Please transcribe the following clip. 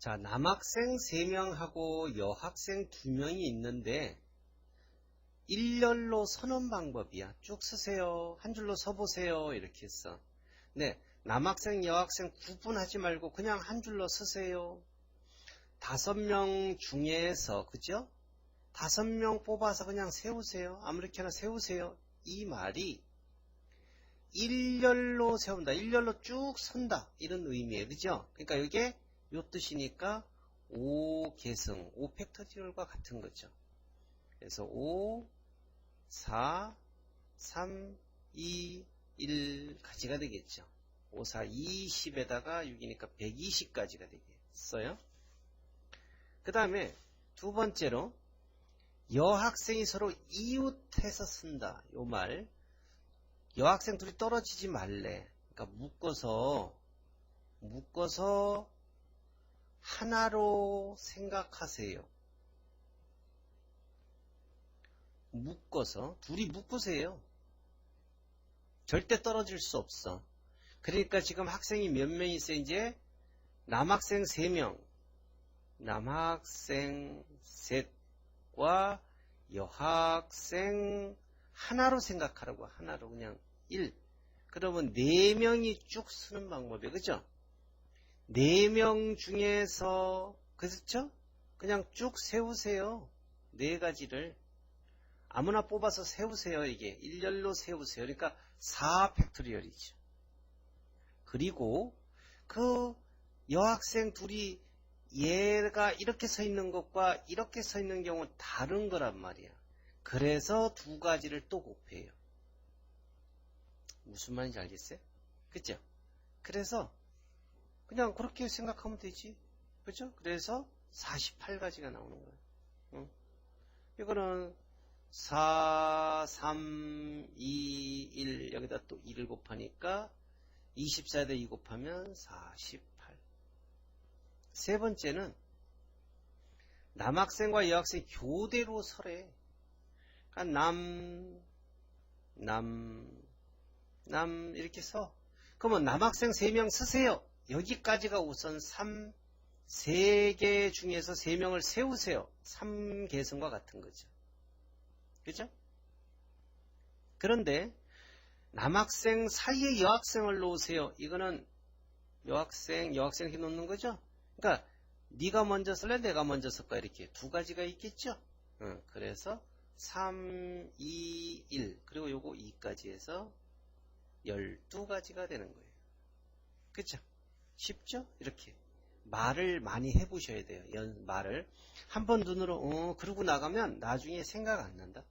자, 남학생 3명하고 여학생 2명이 있는데 일렬로 서는 방법이야. 쭉 쓰세요. 한 줄로 서보세요. 이렇게 했어. 네, 남학생, 여학생 구분하지 말고 그냥 한 줄로 쓰세요. 다섯 명 중에서, 그죠? 다섯 명 뽑아서 그냥 세우세요. 아무렇게나 세우세요. 이 말이 일렬로 세운다. 일렬로 쭉 선다. 이런 의미예요. 그죠? 그러니까 이게 요 뜻이니까 5계승, 5팩터리얼과 같은 거죠. 그래서 5, 4, 3, 2, 1 가지가 되겠죠. 5, 4, 20에다가 6이니까 120까지가 되겠어요. 그 다음에 두 번째로 여학생이 서로 이웃해서 쓴다. 요 말. 여학생 둘이 떨어지지 말래. 그러니까 묶어서 묶어서 하나로 생각하세요. 묶어서 둘이 묶으세요. 절대 떨어질 수 없어. 그러니까 지금 학생이 몇 명 있어 이제 남학생 3명, 남학생 셋과 여학생 하나로 생각하라고 하나로 그냥 1. 그러면 4명이 쭉 쓰는 방법이에요. 그죠? 4명 중에서 그렇죠? 그냥 쭉 세우세요. 네 가지를 아무나 뽑아서 세우세요. 이게 일렬로 세우세요. 그러니까 4 팩토리얼이죠. 그리고 그 여학생 둘이 얘가 이렇게 서 있는 것과 이렇게 서 있는 경우는 다른 거란 말이야. 그래서 두 가지를 또 곱해요. 무슨 말인지 알겠어요? 그죠? 그래서 그냥 그렇게 생각하면 되지. 그죠? 그래서 48가지가 나오는 거예요. 응? 이거는 4, 3, 2, 1 여기다 또 2를 곱하니까 24에다 2 곱하면 48. 세 번째는 남학생과 여학생 교대로 설해. 그러니까 남, 남, 남 이렇게 서. 그러면 남학생 3명 쓰세요. 여기까지가 우선 3, 3개 중에서 3명을 세우세요. 3계승과 같은 거죠. 그죠? 그런데 남학생 사이에 여학생을 놓으세요. 이거는 여학생, 여학생 이렇게 놓는 거죠? 그러니까 네가 먼저 쓸래? 내가 먼저 쓸까? 이렇게 두 가지가 있겠죠? 응, 그래서 3, 2, 1 그리고 요거 2까지 해서 12가지가 되는 거예요. 그쵸? 쉽죠? 이렇게 말을 많이 해보셔야 돼요. 연, 말을 한 번 눈으로 어 그러고 나가면 나중에 생각 안 난다.